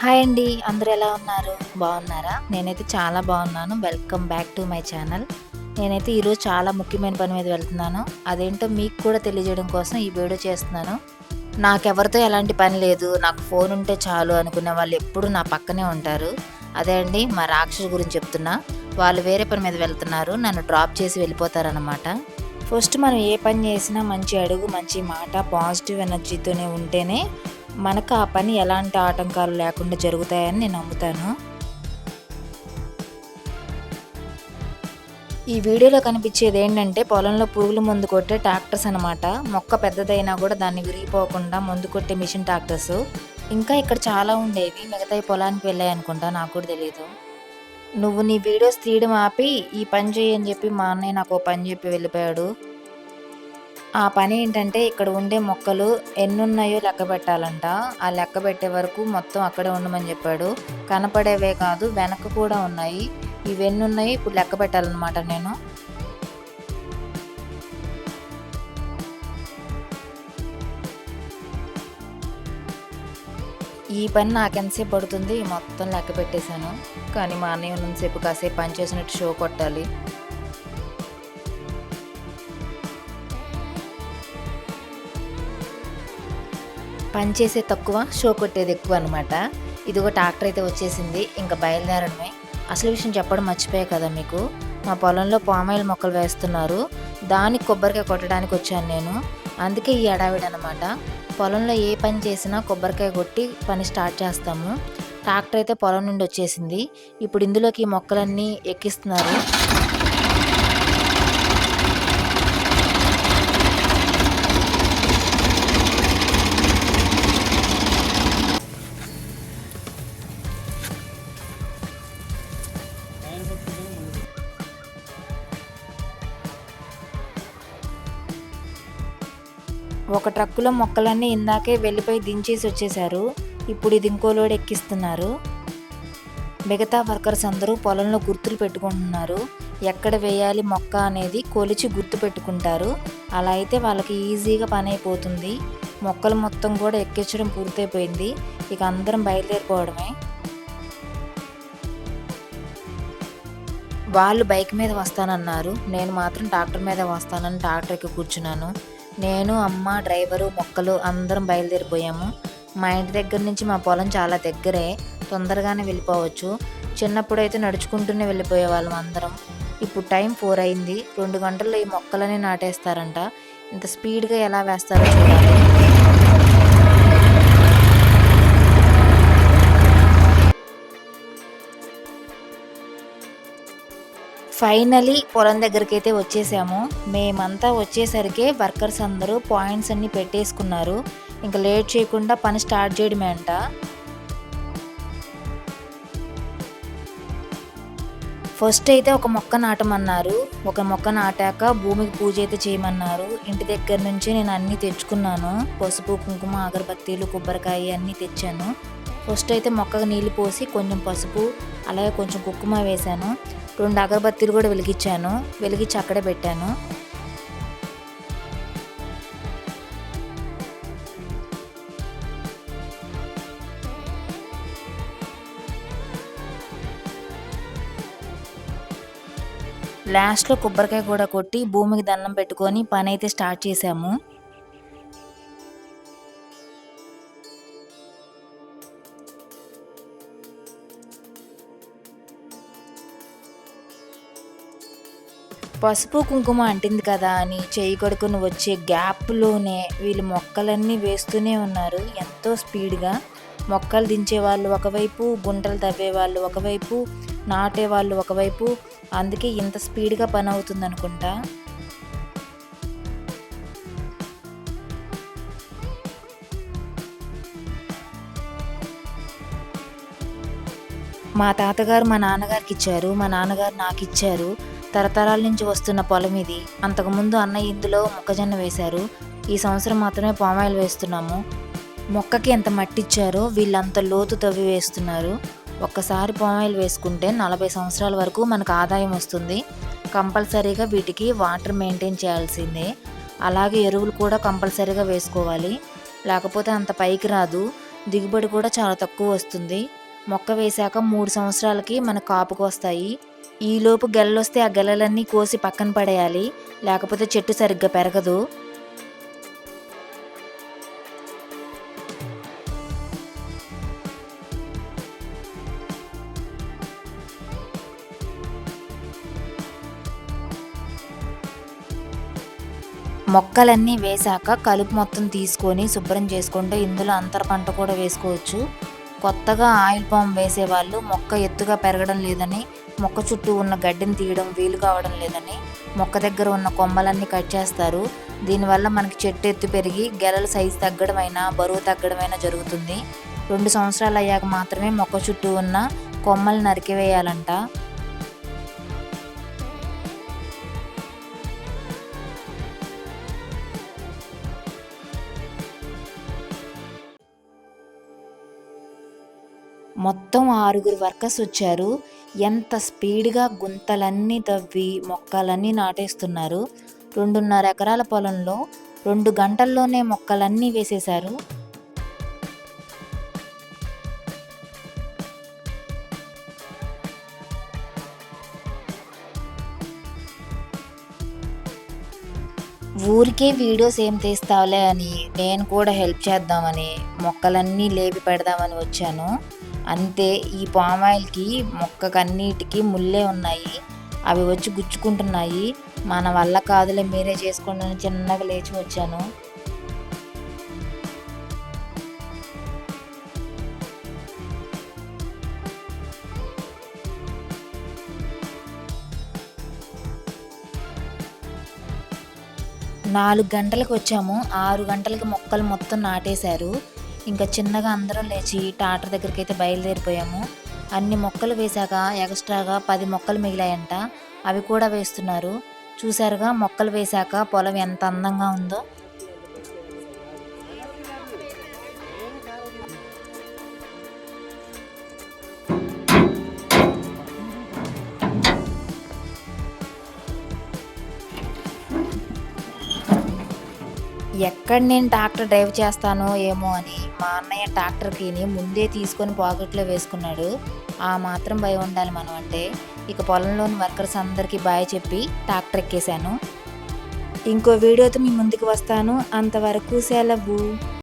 Hi అండి అందరూ ఎలా ఉన్నారు? బాగున్నారా? నేనైతే చాలా బాగున్నాను. Welcome back to my channel నేనైతే ఈరోజు చాలా ముఖ్యమైన పని మీద వెళ్తున్నాను. అదేంటో మీకు కూడా తెలియజేయడం కోసం ఈ వీడియో చేస్తున్నాను. నాకెవరితో ఎలాంటి పని లేదు. నాకు ఫోన్ ఉంటే చాలు అనుకునే వాళ్ళు ఎప్పుడు నా పక్కనే ఉంటారు. అదే అండి మా రాక్షసు గురించి చెప్తున్నా. వాళ్ళు వేరే పని మీద వెళ్తున్నారు. నన్ను డ్రాప్ చేసి వెళ్ళిపోతారనమాట ఫస్ట్ మనం ఏ పని చేసినా మంచి అడుగు మంచి మాట పాజిటివ్ ఎనర్జీతోనే ఉంటేనే మనకు ఆ పని ఎలాంటి ఆటంకాలు లేకుండా జరుగుతాయని నేను నమ్ముతాను. ఈ వీడియోలో కనిపించేది ఏంటంటే పొలంలో పురుగుల మందు కొట్టే ట్రాక్టర్స్ అనమాట మొక్క పెద్దదైనా కూడా దాన్ని విరిగిపోకుండా మందు కొట్టే మిషన్ ట్రాక్టర్స్. ఇంకా ఇక్కడ చాలా ఉండేవి. మిగతా పొలానికి వెళ్ళాయి అనుకుంటా నాకు కూడా తెలియదు నువ్వు నీ వీడియోస్ తీయడం ఆపి ఈ పని చేయని చెప్పి మా అన్నయ్య నాకు ఓ పని చెప్పి వెళ్ళిపోయాడు. ఆ పని ఏంటంటే ఇక్కడ ఉండే మొక్కలు ఎన్ని ఉన్నాయో లెక్క పెట్టాలంట. ఆ లెక్క పెట్టే వరకు మొత్తం అక్కడే ఉండమని చెప్పాడు. కనపడేవే కాదు వెనక కూడా ఉన్నాయి. ఇవన్నీ ఉన్నాయి ఇప్పుడు లెక్క పెట్టాలన్నమాట నేను. ఈ పని నాకెంతసేపు పడుతుంది? మొత్తం లెక్క పెట్టేశాను. కానీ మా అన్నయ్య ఉన్నంతసేపు కాసేపు పని చేసినట్టు షో కొట్టాలి. పని చేసే తక్కువ షో కొట్టేది ఎక్కువ అనమాట ఇదిగో ట్రాక్టర్ అయితే వచ్చేసింది ఇంకా బయలుదేరడమే. అసలు విషయం చెప్పడం మర్చిపోయా కదా మీకు. మా పొలంలో పామాయిల్ మొక్కలు వేస్తున్నారు. దానికి కొబ్బరికాయ కొట్టడానికి వచ్చాను నేను. అందుకే ఈ అడావిడ అనమాట పొలంలో ఏ పని చేసినా కొబ్బరికాయ కొట్టి పని స్టార్ట్ చేస్తాము. ట్రాక్టర్ అయితే పొలం నుండి వచ్చేసింది. ఇప్పుడు ఇందులోకి ఈ మొక్కలన్నీ ఎక్కిస్తున్నారు. ఒక ట్రక్కులో మొక్కలన్నీ ఇందాకే వెళ్ళిపోయి దించేసి వచ్చేసారు ఇప్పుడు ఇది ఇంకో లోడ్ ఎక్కిస్తున్నారు. మిగతా వర్కర్స్ అందరూ పొలంలో గుర్తులు పెట్టుకుంటున్నారు. ఎక్కడ వేయాలి మొక్క అనేది కొలిచి గుర్తు పెట్టుకుంటారు. అలా అయితే వాళ్ళకి ఈజీగా పని అయిపోతుంది. మొక్కలు మొత్తం కూడా ఎక్కించడం పూర్తయిపోయింది. ఇక అందరం బయలుదేరిపోవడమే. వాళ్ళు బైక్ మీద వస్తానన్నారు. నేను మాత్రం ట్రాక్టర్ మీద వస్తానని ట్రాక్టర్కి కూర్చున్నాను. నేను అమ్మ డ్రైవరు మొక్కలు అందరం బయలుదేరిపోయాము. మా ఇంటి దగ్గర నుంచి మా పొలం చాలా దగ్గరే తొందరగానే వెళ్ళిపోవచ్చు. చిన్నప్పుడు అయితే నడుచుకుంటూనే వెళ్ళిపోయే వాళ్ళం అందరం. ఇప్పుడు టైం ఫోర్ అయింది. రెండు గంటల్లో ఈ మొక్కలని నాటేస్తారంట. ఇంత స్పీడ్గా ఎలా వేస్తారో చూడాలి. ఫైనలీ పొలం దగ్గరికి అయితే వచ్చేసాము. మేమంతా వచ్చేసరికి వర్కర్స్ అందరూ పాయింట్స్ అన్ని పెట్టేసుకున్నారు. ఇంకా లేట్ చేయకుండా పని స్టార్ట్ చేయడమే అంట ఫస్ట్ అయితే ఒక మొక్క నాటమన్నారు. ఒక మొక్క నాటాక భూమికి పూజ అయితే చేయమన్నారు. ఇంటి దగ్గర నుంచి నేను అన్నీ తెచ్చుకున్నాను. పసుపు కుంకుమ అగరబత్తీలు కొబ్బరికాయ అన్నీ తెచ్చాను. ఫస్ట్ అయితే మొక్కకు నీళ్ళు పోసి కొంచెం పసుపు అలాగే కొంచెం కుంకుమ వేశాను. రెండు అగరబత్తీలు కూడా వెలిగించాను. వెలిగించి అక్కడే పెట్టాను. లాస్ట్లో కొబ్బరికాయ కూడా కొట్టి భూమికి దండం పెట్టుకొని పని అయితే స్టార్ట్ చేసాము పసుపు కుంకుమ అంటింది కదా అని చేయి కడుకుని వచ్చే గ్యాప్లోనే వీళ్ళు మొక్కలన్నీ వేస్తూనే ఉన్నారు ఎంతో స్పీడ్గా. మొక్కలు దించే వాళ్ళు ఒకవైపు గుంటలు తవ్వే వాళ్ళు ఒకవైపు నాటే వాళ్ళు ఒకవైపు. అందుకే ఇంత స్పీడ్గా పని అవుతుంది అనుకుంటా. మా తాతగారు మా నాన్నగారికి ఇచ్చారు మా నాన్నగారు నాకు ఇచ్చారు. తరతరాల నుంచి వస్తున్న పొలం ఇది అంతకుముందు అన్నయ్య ఇందులో మొక్కజొన్న వేశారు. ఈ సంవత్సరం మాత్రమే పామాయిల్ వేస్తున్నాము. మొక్కకి ఎంత మట్టి ఇచ్చారో వీళ్ళంత లోతు తవ్వి వేస్తున్నారు. ఒక్కసారి పామాయిల్ వేసుకుంటే నలభై సంవత్సరాల వరకు మనకు ఆదాయం వస్తుంది. కంపల్సరీగా వీటికి వాటర్ మెయింటైన్ చేయాల్సిందే. అలాగే ఎరువులు కూడా కంపల్సరీగా వేసుకోవాలి. లేకపోతే అంత పైకి రాదు. దిగుబడి కూడా చాలా తక్కువ వస్తుంది. మొక్క వేశాక మూడు సంవత్సరాలకి మన కాపుకు వస్తాయి. ఈలోపు గెలలొస్తే ఆ గెలలన్నీ కోసి పక్కన పడేయాలి. లేకపోతే చెట్టు సరిగ్గా పెరగదు. మొక్కలన్నీ వేశాక కలుపు మొత్తం తీసుకొని శుభ్రం చేసుకుంటే ఇందులో అంతర పంట కూడా వేసుకోవచ్చు. కొత్తగా ఆయిల్ పామ్ వేసేవాళ్ళు మొక్క ఎత్తుగా పెరగడం లేదని మొక్క చుట్టూ ఉన్న గడ్డిని తీయడం వీలు కావడం లేదని మొక్క దగ్గర ఉన్న కొమ్మలన్నీ కట్ చేస్తారు. దీనివల్ల మనకి చెట్టు ఎత్తు పెరిగి గెలల సైజు తగ్గడమైనా బరువు తగ్గడమైనా జరుగుతుంది. రెండు సంవత్సరాలు అయ్యాక మాత్రమే మొక్క చుట్టూ ఉన్న కొమ్మలు నరికివేయాలంట. మొత్తం ఆరుగురు వర్కర్స్ వచ్చారు. ఎంత స్పీడ్గా గుంతలన్నీ తవ్వి మొక్కలన్నీ నాటేస్తున్నారు. రెండున్నర ఎకరాల పొలంలో రెండు గంటల్లోనే మొక్కలన్నీ వేసేశారు. ఊరికే వీడియోస్ ఏం తీస్తావులే అని నేను కూడా హెల్ప్ చేద్దామని మొక్కలన్నీ లేపి పెడదామని వచ్చాను. అంతే ఈ పామాయిల్కి మొక్కకన్నిటికీ ముల్లే ఉన్నాయి. అవి వచ్చి గుచ్చుకుంటున్నాయి. మన వల్ల కాదులే మీరే చేసుకోండి అని చిన్నగా లేచి వచ్చాను. నాలుగు గంటలకు వచ్చాము. ఆరు గంటలకి మొక్కలు మొత్తం నాటేశారు. ఇంకా చిన్నగా అందరం లేచి టాటర్ దగ్గరికి అయితే బయలుదేరిపోయాము. అన్ని మొక్కలు వేశాక ఎక్స్ట్రాగా పది మొక్కలు మిగిలాయంట. అవి కూడా వేస్తున్నారు. చూసారుగా మొక్కలు వేశాక పొలం ఎంత అందంగా ఉందో. ఎక్కడ నేను ట్రాక్టర్ డ్రైవ్ చేస్తానో ఏమో అని మా అన్నయ్య ట్రాక్టర్కి ముందే తీసుకొని పాకెట్లో వేసుకున్నాడు. ఆ మాత్రం భయం ఉండాలి మనం అంటే. ఇక పొలంలోని వర్కర్స్ అందరికీ బాయ్ చెప్పి ట్రాక్టర్ ఎక్కేశాను. ఇంకో వీడియోతో మీ ముందుకు వస్తాను. అంతవరకు సెలవు.